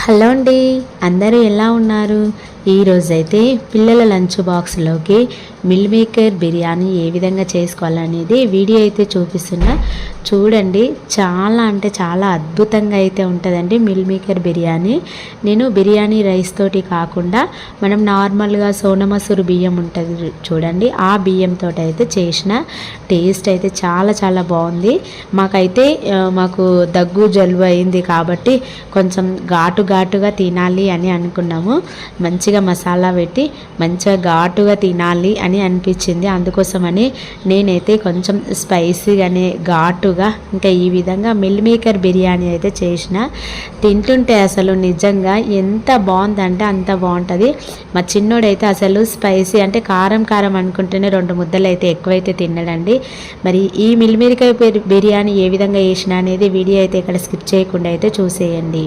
Hello అండి అందరూ ఎలా ఉన్నారు? ఈరోజైతే పిల్లల లంచ్ బాక్స్లోకి మిల్ మేకర్ బిర్యానీ ఏ విధంగా చేసుకోవాలనేది వీడియో అయితే చూపిస్తున్నా. చూడండి చాలా అంటే చాలా అద్భుతంగా అయితే ఉంటుందండి మిల్ మేకర్ బిర్యానీ. నేను బిర్యానీ రైస్ తోటి కాకుండా మనం నార్మల్గా సోనమసూరు బియ్యం ఉంటుంది చూడండి ఆ బియ్యంతో అయితే చేసిన టేస్ట్ అయితే చాలా చాలా బాగుంది. మాకైతే మాకు దగ్గు జలుబు అయింది కాబట్టి కొంచెం ఘాటు ఘాటుగా తినాలి అని అనుకున్నాము. మంచిగా మసాలా పెట్టి మంచిగా ఘాటుగా తినాలి అని అని అనిపించింది. అందుకోసమని నేనైతే కొంచెం స్పైసీగానే ఘాటుగా ఇంకా ఈ విధంగా మిల్ మేకర్ బిర్యానీ అయితే చేసిన. తింటుంటే అసలు నిజంగా ఎంత బాగుందంటే అంత బాగుంటుంది. మా చిన్నోడైతే అసలు స్పైసీ అంటే కారం కారం అనుకుంటేనే రెండు ముద్దలు అయితే ఎక్కువైతే తినడండి మరి ఈ మిల్మిరికాయ బిర్యానీ ఏ విధంగా చేసిన అనేది వీడియో అయితే ఇక్కడ స్కిప్ చేయకుండా అయితే చూసేయండి.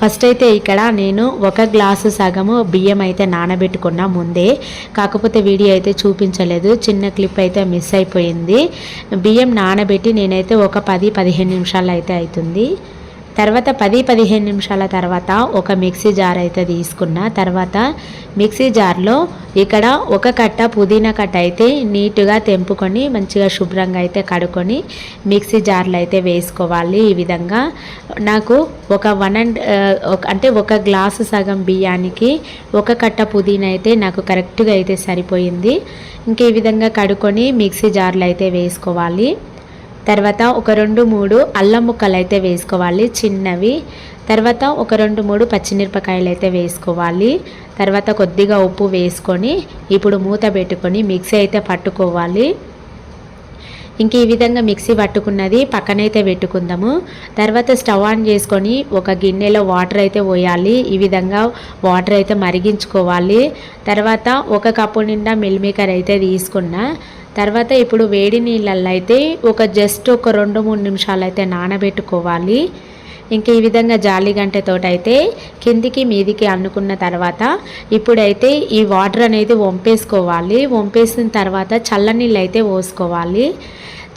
ఫస్ట్ అయితే ఇక్కడ నేను ఒక గ్లాసు సగము బియ్యం అయితే నానబెట్టుకున్నా ముందే. కాకపోతే వీడియో అయితే చూపించలేదు. చిన్న క్లిప్ అయితే మిస్ అయిపోయింది. బియ్యం నానబెట్టి నేనైతే ఒక పది పదిహేను నిమిషాలు అయితే అవుతుంది. తర్వాత పది పదిహేను నిమిషాల తర్వాత ఒక మిక్సీ జార్ అయితే తీసుకున్న. తర్వాత మిక్సీ జార్లో ఇక్కడ ఒక కట్ట పుదీనా కట్ట అయితే నీట్గా తెంపుకొని మంచిగా శుభ్రంగా అయితే కడుక్కొని మిక్సీ జార్లో అయితే వేసుకోవాలి. ఈ విధంగా నాకు ఒక వన్ అండ్ అంటే ఒక గ్లాసు సగం బియ్యానికి ఒక కట్ట పుదీనా అయితే నాకు కరెక్ట్గా అయితే సరిపోయింది. ఇంక ఈ విధంగా కడుక్కొని మిక్సీ జార్లో అయితే వేసుకోవాలి. తర్వాత ఒక రెండు మూడు అల్లం ముక్కలు అయితే వేసుకోవాలి చిన్నవి. తర్వాత ఒక రెండు మూడు పచ్చిమిరపకాయలు అయితే వేసుకోవాలి. తర్వాత కొద్దిగా ఉప్పు వేసుకొని ఇప్పుడు మూత పెట్టుకొని మిక్సీ అయితే పట్టుకోవాలి. ఇంక ఈ విధంగా మిక్సీ పట్టుకున్నది పక్కనైతే పెట్టుకుందాము. తర్వాత స్టవ్ ఆన్ చేసుకొని ఒక గిన్నెలో వాటర్ అయితే పోయాలి. ఈ విధంగా వాటర్ అయితే మరిగించుకోవాలి. తర్వాత ఒక కప్పు నిండా మిల్మేకర్ అయితే తీసుకున్నా. తర్వాత ఇప్పుడు వేడి నీళ్ళల్లో అయితే ఒక జస్ట్ ఒక రెండు మూడు నిమిషాలు అయితే నానబెట్టుకోవాలి. ఇంక ఈ విధంగా జాలి గంటతోటి అయితే కిందికి మీదికి అన్నుకున్న తర్వాత ఇప్పుడైతే ఈ వాటర్ అనేది వంపేసుకోవాలి. వంపేసిన తర్వాత చల్లనీళ్ళు అయితే పోసుకోవాలి.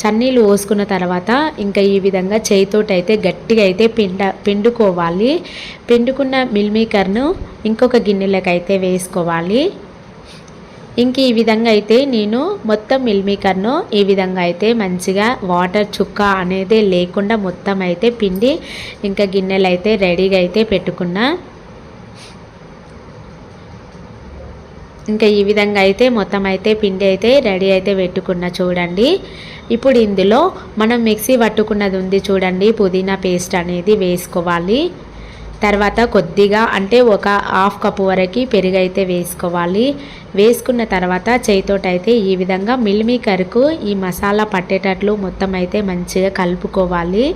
చన్నీళ్ళు పోసుకున్న తర్వాత ఇంకా ఈ విధంగా చేయితోటి అయితే గట్టిగా అయితే పిండ పిండుకోవాలి. పిండుకున్న మిల్మేకర్ను ఇంకొక గిన్నెలకు అయితే వేసుకోవాలి. ఇంక ఈ విధంగా అయితే నేను మొత్తం మిల్మీకర్ను ఈ విధంగా అయితే మంచిగా వాటర్ చుక్క అనేది లేకుండా మొత్తం అయితే పిండి ఇంకా గిన్నెలు అయితే రెడీగా అయితే పెట్టుకున్నా. ఇంకా ఈ విధంగా అయితే మొత్తం అయితే పిండి అయితే రెడీ అయితే పెట్టుకున్న చూడండి. ఇప్పుడు ఇందులో మనం మిక్సీ పట్టుకున్నది ఉంది చూడండి పుదీనా పేస్ట్ అనేది వేసుకోవాలి. తర్వాత కొద్దిగా అంటే ఒక హాఫ్ కప్ వరకు పెరుగు అయితే వేసుకోవాలి. వేసుకున్న తర్వాత చేయితోటి అయితే ఈ విధంగా మిల్మీకర్కు ఈ మసాలా పట్టేటట్లు మొత్తం అయితే మంచిగా కలుపుకోవాలి.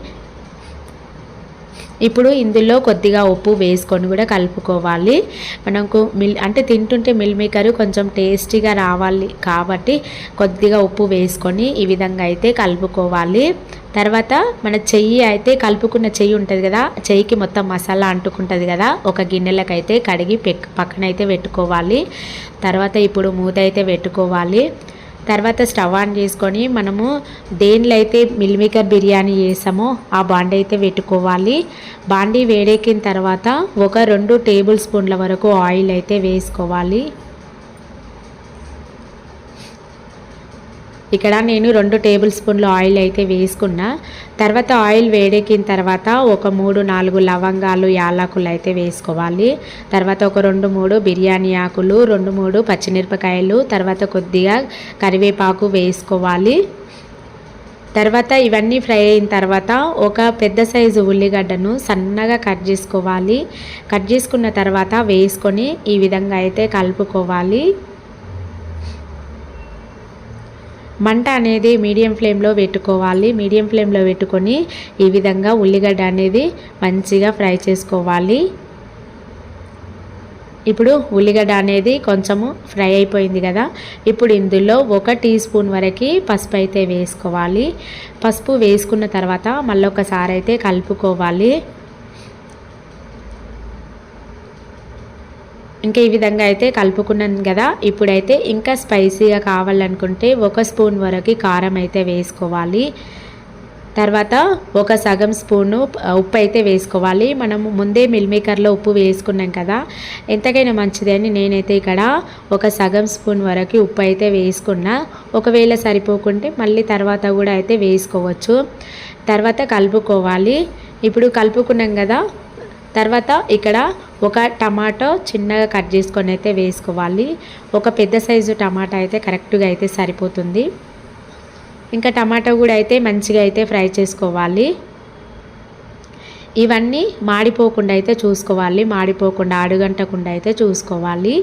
ఇప్పుడు ఇందులో కొద్దిగా ఉప్పు వేసుకొని కూడా కలుపుకోవాలి. మనకు మిల్ అంటే తింటుంటే మిల్ మేకర్ కొంచెం టేస్టీగా రావాలి కాబట్టి కొద్దిగా ఉప్పు వేసుకొని ఈ విధంగా అయితే కలుపుకోవాలి. తర్వాత మన చెయ్యి అయితే కలుపుకున్న చెయ్యి ఉంటుంది కదా చెయ్యికి మొత్తం మసాలా అంటుకుంటుంది కదా ఒక గిన్నెలకైతే కడిగి పెక్ పక్కన అయితే పెట్టుకోవాలి. తర్వాత ఇప్పుడు మూత అయితే పెట్టుకోవాలి. తర్వాత స్టవ్ ఆన్ చేసుకొని మనము దేనిలో అయితే మిల్మేకర్ బిర్యానీ చేసామో ఆ బాండి అయితే పెట్టుకోవాలి. బాండి వేడెక్కిన తర్వాత ఒక రెండు టేబుల్ స్పూన్ల వరకు ఆయిల్ అయితే వేసుకోవాలి. ఇక్కడ నేను రెండు టేబుల్ స్పూన్లు ఆయిల్ అయితే వేసుకున్నా. తర్వాత ఆయిల్ వేడెక్కిన తర్వాత ఒక మూడు నాలుగు లవంగాలు యాలకులు అయితే వేసుకోవాలి. తర్వాత ఒక రెండు మూడు బిర్యానీ ఆకులు రెండు మూడు పచ్చిమిరపకాయలు తర్వాత కొద్దిగా కరివేపాకు వేసుకోవాలి. తర్వాత ఇవన్నీ ఫ్రై అయిన తర్వాత ఒక పెద్ద సైజు ఉల్లిగడ్డను సన్నగా కట్ చేసుకోవాలి. కట్ చేసుకున్న తర్వాత వేసుకొని ఈ విధంగా అయితే కలుపుకోవాలి. మంట అనేది మీడియం ఫ్లేమ్లో పెట్టుకోవాలి. మీడియం ఫ్లేమ్లో పెట్టుకొని ఈ విధంగా ఉల్లిగడ్డ అనేది మంచిగా ఫ్రై చేసుకోవాలి. ఇప్పుడు ఉల్లిగడ్డ అనేది కొంచెము ఫ్రై అయిపోయింది కదా. ఇప్పుడు ఇందులో ఒక టీ స్పూన్ వరకు పసుపు అయితే వేసుకోవాలి. పసుపు వేసుకున్న తర్వాత మళ్ళీ ఒకసారి అయితే కలుపుకోవాలి. ఇంకా ఈ విధంగా అయితే కలుపుకున్నాను కదా. ఇప్పుడైతే ఇంకా స్పైసీగా కావాలనుకుంటే ఒక స్పూన్ వరకు కారం అయితే వేసుకోవాలి. తర్వాత ఒక సగం స్పూను ఉప్పు అయితే వేసుకోవాలి. మనము ముందే మిల్ మేకర్లో ఉప్పు వేసుకున్నాం కదా. ఎంతకైనా మంచిది అని నేనైతే ఇక్కడ ఒక సగం స్పూన్ వరకు ఉప్పు అయితే వేసుకున్నా. ఒకవేళ సరిపోకుంటే మళ్ళీ తర్వాత కూడా అయితే వేసుకోవచ్చు. తర్వాత కలుపుకోవాలి. ఇప్పుడు కలుపుకున్నాం కదా. తర్వాత ఇక్కడ ఒక టమాటో చిన్నగా కట్ చేసుకొని అయితే వేసుకోవాలి. ఒక పెద్ద సైజు టమాటా అయితే కరెక్ట్గా అయితే సరిపోతుంది. ఇంకా టమాటో కూడా అయితే మంచిగా అయితే ఫ్రై చేసుకోవాలి. ఇవన్నీ మాడిపోకుండా అయితే చూసుకోవాలి. మాడిపోకుండా అడుగంటకుండా అయితే చూసుకోవాలి.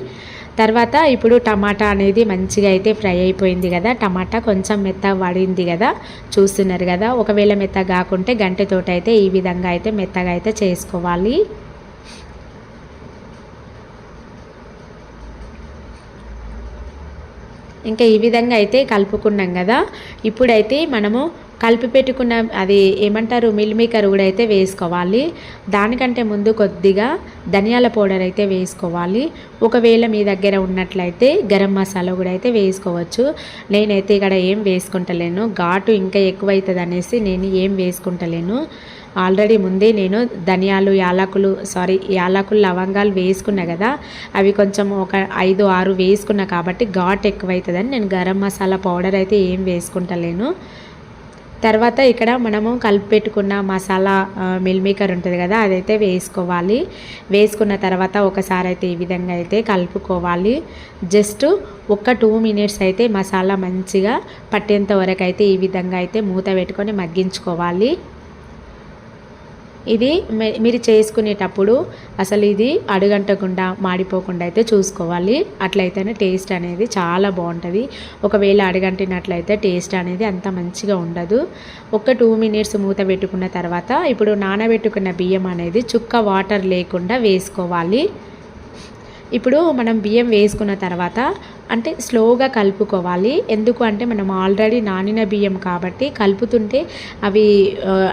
తర్వాత ఇప్పుడు టమాటా అనేది మంచిగా అయితే ఫ్రై అయిపోయింది కదా. టమాటా కొంచెం మెత్త పడింది కదా. చూస్తున్నారు కదా. ఒకవేళ మెత్త కాకుంటే గంటతోటి అయితే ఈ విధంగా అయితే మెత్తగా అయితే చేసుకోవాలి. ఇంకా ఈ విధంగా అయితే కలుపుకున్నాం కదా. ఇప్పుడైతే మనము కలిపి పెట్టుకున్న అది ఏమంటారు మిల్మేకర్ కూడా అయితే వేసుకోవాలి. దానికంటే ముందు కొద్దిగా ధనియాల పౌడర్ అయితే వేసుకోవాలి. ఒకవేళ మీ దగ్గర ఉన్నట్లయితే గరం మసాలా కూడా అయితే వేసుకోవచ్చు. నేనైతే ఇక్కడ ఏం వేసుకుంటలేను. ఘాటు ఇంకా ఎక్కువ అవుతుంది అనేసి నేను ఏం వేసుకుంటలేను. ఆల్రెడీ ముందే నేను ధనియాలు యాలకులు సారీ యాలకులు లవంగాలు వేసుకున్నా కదా అవి కొంచెం ఒక ఐదు ఆరు వేసుకున్నా కాబట్టి ఘాట్ ఎక్కువవుతుందని నేను గరం మసాలా పౌడర్ అయితే ఏం వేసుకుంటలేను. తర్వాత ఇక్కడ మనము కలిపి పెట్టుకున్న మసాలా మిల్ మేకర్ ఉంటుంది కదా అదైతే వేసుకోవాలి. వేసుకున్న తర్వాత ఒకసారి అయితే ఈ విధంగా అయితే కలుపుకోవాలి. జస్ట్ ఒక టూ మినిట్స్ అయితే మసాలా మంచిగా పట్టేంత వరకు అయితే ఈ విధంగా అయితే మూత పెట్టుకొని మగ్గించుకోవాలి. ఇది మీరు చేసుకునేటప్పుడు అసలు ఇది అడుగంటకుండా మాడిపోకుండా అయితే చూసుకోవాలి. అట్లయితేనే టేస్ట్ అనేది చాలా బాగుంటుంది. ఒకవేళ అడుగంటినట్లయితే టేస్ట్ అనేది అంత మంచిగా ఉండదు. ఒక టూ మినిట్స్ మూత పెట్టుకున్న తర్వాత ఇప్పుడు నానబెట్టుకున్న బియ్యం అనేది చుక్క వాటర్ లేకుండా వేసుకోవాలి. ఇప్పుడు మనం బియ్యం వేసుకున్న తర్వాత అంటే స్లోగా కలుపుకోవాలి. ఎందుకు అంటే మనం ఆల్రెడీ నానిన బియ్యం కాబట్టి కలుపుతుంటే అవి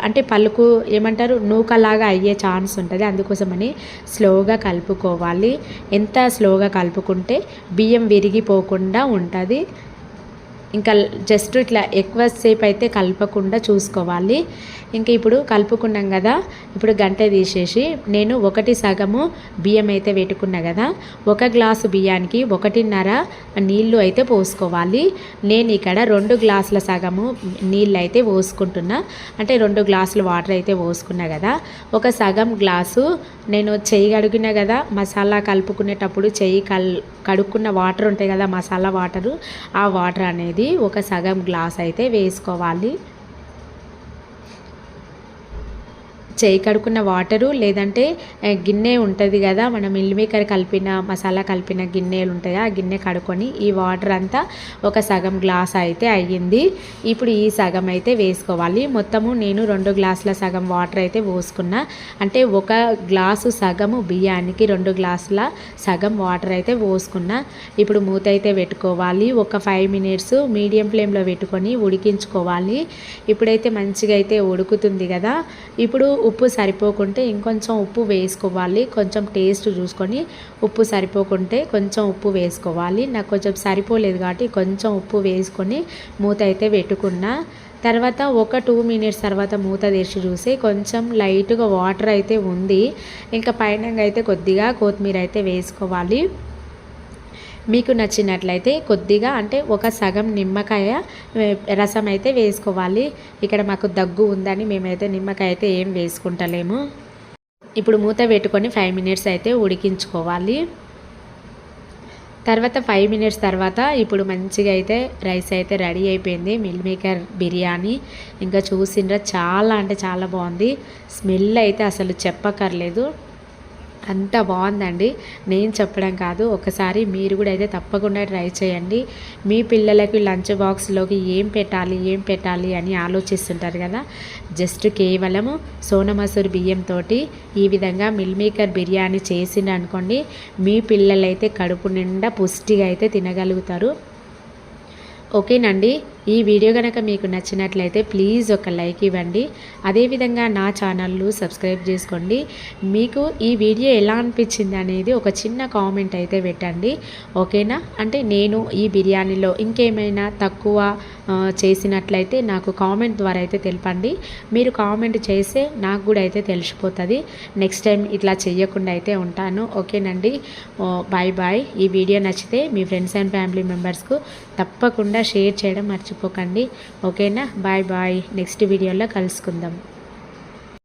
అంటే పలుకు ఏమంటారు? నూకలాగా అయ్యే ఛాన్స్ ఉంటుంది. అందుకోసమని స్లోగా కలుపుకోవాలి. ఎంత స్లోగా కలుపుకుంటే బియ్యం విరిగిపోకుండా ఉంటుంది. ఇంకా జస్ట్ ఇట్లా ఎక్కువసేపు అయితే కలపకుండా చూసుకోవాలి. ఇంకా ఇప్పుడు కలుపుకున్నాం కదా ఇప్పుడు గంట తీసేసి నేను ఒకటి సగము బియ్యం అయితే పెట్టుకున్నా కదా ఒక గ్లాసు బియ్యానికి ఒకటిన్నర నీళ్ళు అయితే పోసుకోవాలి. నేను ఇక్కడ రెండు గ్లాసుల సగము నీళ్ళు అయితే పోసుకుంటున్నా. అంటే రెండు గ్లాసులు వాటర్ అయితే పోసుకున్నా కదా ఒక సగం గ్లాసు నేను చెయ్యి కడిగిన కదా మసాలా కలుపుకునేటప్పుడు చెయ్యి కల్ కడుక్కున్న వాటర్ ఉంటాయి కదా మసాలా వాటరు ఆ వాటర్ అనేది ఒక సగం గ్లాస్ అయితే వేసుకోవాలి. చేయి కడుక్కున్న వాటరు లేదంటే గిన్నె ఉంటుంది కదా మనం మిల్ మేకర్ కలిపిన మసాలా కలిపిన గిన్నెలు ఉంటాయి ఆ గిన్నె కడుక్కొని ఈ వాటర్ అంతా ఒక సగం గ్లాస్ అయితే అయ్యింది. ఇప్పుడు ఈ సగం అయితే వేసుకోవాలి. మొత్తము నేను రెండు గ్లాసుల సగం వాటర్ అయితే పోసుకున్నా. అంటే ఒక గ్లాసు సగము బియ్యానికి రెండు గ్లాసుల సగం వాటర్ అయితే పోసుకున్నా. ఇప్పుడు మూత అయితే పెట్టుకోవాలి. ఒక ఫైవ్ మినిట్స్ మీడియం ఫ్లేమ్లో పెట్టుకొని ఉడికించుకోవాలి. ఇప్పుడైతే మంచిగా అయితే ఉడుకుతుంది కదా. ఇప్పుడు ఉప్పు సరిపోకుంటే ఇంకొంచెం ఉప్పు వేసుకోవాలి. కొంచెం టేస్ట్ చూసుకొని ఉప్పు సరిపోకుంటే కొంచెం ఉప్పు వేసుకోవాలి. నాకు కొంచెం సరిపోలేదు కాబట్టి కొంచెం ఉప్పు వేసుకొని మూత అయితే పెట్టుకున్నా. తర్వాత ఒక టూ మినిట్స్ తర్వాత మూత తెరిచి చూసి కొంచెం లైట్గా వాటర్ అయితే ఉంది. ఇంకా పైన అయితే కొద్దిగా కొత్తిమీర అయితే వేసుకోవాలి. మీకు నచ్చినట్లయితే కొద్దిగా అంటే ఒక సగం నిమ్మకాయ రసం అయితే వేసుకోవాలి. ఇక్కడ మాకు దగ్గు ఉందని మేమైతే నిమ్మకాయ అయితే ఏం వేసుకుంటలేము. ఇప్పుడు మూత పెట్టుకొని ఫైవ్ మినిట్స్ అయితే ఉడికించుకోవాలి. తర్వాత ఫైవ్ మినిట్స్ తర్వాత ఇప్పుడు మంచిగా అయితే రైస్ అయితే రెడీ అయిపోయింది. Meal maker biryani. ఇంకా చూసిండ్రా చాలా అంటే చాలా బాగుంది. స్మెల్ అయితే అసలు చెప్పక్కర్లేదు. అంత బాగుందండి. నేను చెప్పడం కాదు ఒకసారి మీరు కూడా అయితే తప్పకుండా ట్రై చేయండి. మీ పిల్లలకి లంచ్ బాక్స్లోకి ఏం పెట్టాలి ఏం పెట్టాలి అని ఆలోచిస్తుంటారు కదా. జస్ట్ కేవలము సోనమసూరి బియ్యంతో ఈ విధంగా మిల్ మేకర్ బిర్యానీ చేసిండు అనుకోండి మీ పిల్లలైతే కడుపు నిండా పుష్టిగా అయితే తినగలుగుతారు. ఓకేనండి? ఈ వీడియో కనుక మీకు నచ్చినట్లయితే ప్లీజ్ ఒక లైక్ ఇవ్వండి. అదేవిధంగా నా ఛానల్ను సబ్స్క్రైబ్ చేసుకోండి. మీకు ఈ వీడియో ఎలా అనిపించింది అనేది ఒక చిన్న కామెంట్ అయితే పెట్టండి. ఓకేనా? అంటే నేను ఈ బిర్యానీలో ఇంకేమైనా తక్కువ చేసినట్లయితే నాకు కామెంట్ ద్వారా అయితే తెలపండి. మీరు కామెంట్ చేస్తే నాకు కూడా అయితే తెలిసిపోతుంది. నెక్స్ట్ టైం ఇట్లా చేయకుండా అయితే ఉంటాను. ఓకేనండి? Bye bye. ఈ వీడియో నచ్చితే మీ ఫ్రెండ్స్ అండ్ ఫ్యామిలీ మెంబర్స్కు తప్పకుండా షేర్ చేయడం మర్చిపోకండి. ఓకేనా? Bye bye. నెక్స్ట్ వీడియోలో కలుసుకుందాం.